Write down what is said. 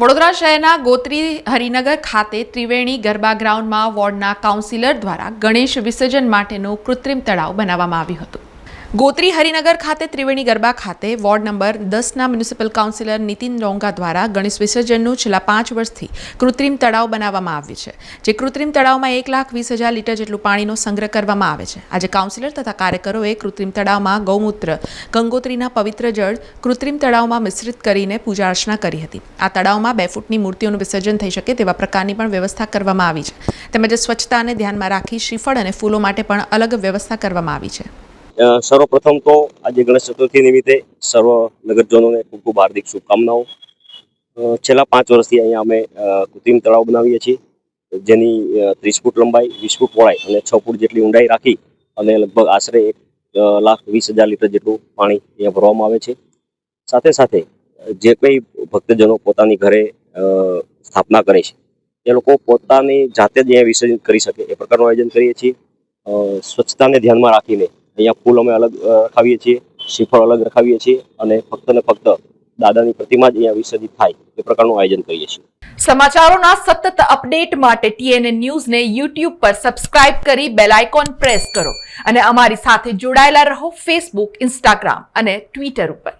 વડોદરા શહેરના ગોત્રી હરિનગર ખાતે ત્રિવેણી ગરબા ગ્રાઉન્ડમાં વોર્ડના કાઉન્સિલર દ્વારા ગણેશ વિસર્જન માટેનું કૃત્રિમ તળાવ બનાવવામાં આવ્યું હતું. ગોત્રી હરિનગર ખાતે ત્રિવેણી ગરબા ખાતે વોર્ડ નંબર દસના મ્યુનિસિપલ કાઉન્સિલર નીતિન રોંગા દ્વારા ગણેશ વિસર્જનનું છેલ્લા પાંચ વર્ષથી કૃત્રિમ તળાવ બનાવવામાં આવ્યું છે, જે કૃત્રિમ તળાવમાં એક લાખ વીસ હજાર લીટર જેટલું પાણીનો સંગ્રહ કરવામાં આવે છે. આજે કાઉન્સિલર તથા કાર્યકરોએ કૃત્રિમ તળાવમાં ગૌમૂત્ર, ગંગોત્રીના પવિત્ર જળ કૃત્રિમ તળાવમાં મિશ્રિત કરીને પૂજા અર્ચના કરી હતી. આ તળાવમાં બે ફૂટની મૂર્તિઓનું વિસર્જન થઈ શકે તેવા પ્રકારની પણ વ્યવસ્થા કરવામાં આવી છે. તેમજ સ્વચ્છતાને ધ્યાનમાં રાખી શ્રીફળ અને ફૂલો માટે પણ અલગ વ્યવસ્થા કરવામાં આવી છે. સર્વપ્રથમ તો આજે ગણેશ ચતુર્થી નિમિત્તે સર્વ નગરજનોને ખૂબ ખૂબ હાર્દિક શુભકામનાઓ. છેલ્લા પાંચ વર્ષથી અહીંયા અમે કૃત્રિમ તળાવ બનાવીએ છીએ, જેની ત્રીસ ફૂટ લંબાઈ, વીસ ફૂટ પહોળાઈ અને છ ફૂટ જેટલી ઊંડાઈ રાખી અને લગભગ આશરે એક લાખ વીસ હજાર લીટર જેટલું પાણી અહીંયા ભરવામાં આવે છે. સાથે સાથે, જે કંઈ ભક્તજનો પોતાની ઘરે સ્થાપના કરે છે, એ લોકો પોતાની જાતે જ અહીંયા વિસર્જન કરી શકે, એ પ્રકારનું આયોજન કરીએ છીએ. સ્વચ્છતાને ધ્યાનમાં રાખીને અહીંયા ફૂલ અમે અલગ રખાવીએ છીએ, શ્રીફળ અલગ રખાવીએ છીએ અને ફક્ત ને ફક્ત દાદાની પ્રતિમા જ અહીંયા વિસર્જિત થાય એ પ્રકારનું આયોજન કરીએ છીએ. સમાચારોના સતત અપડેટ માટે ટીએનએ ન્યૂઝને યુટ્યુબ પર સબસ્ક્રાઇબ કરી બેલ આઇકોન પ્રેસ કરો અને અમારી સાથે જોડાયેલા રહો ફેસબુક ઇન્સ્ટાગ્રામ અને ટ્વિટર ઉપર.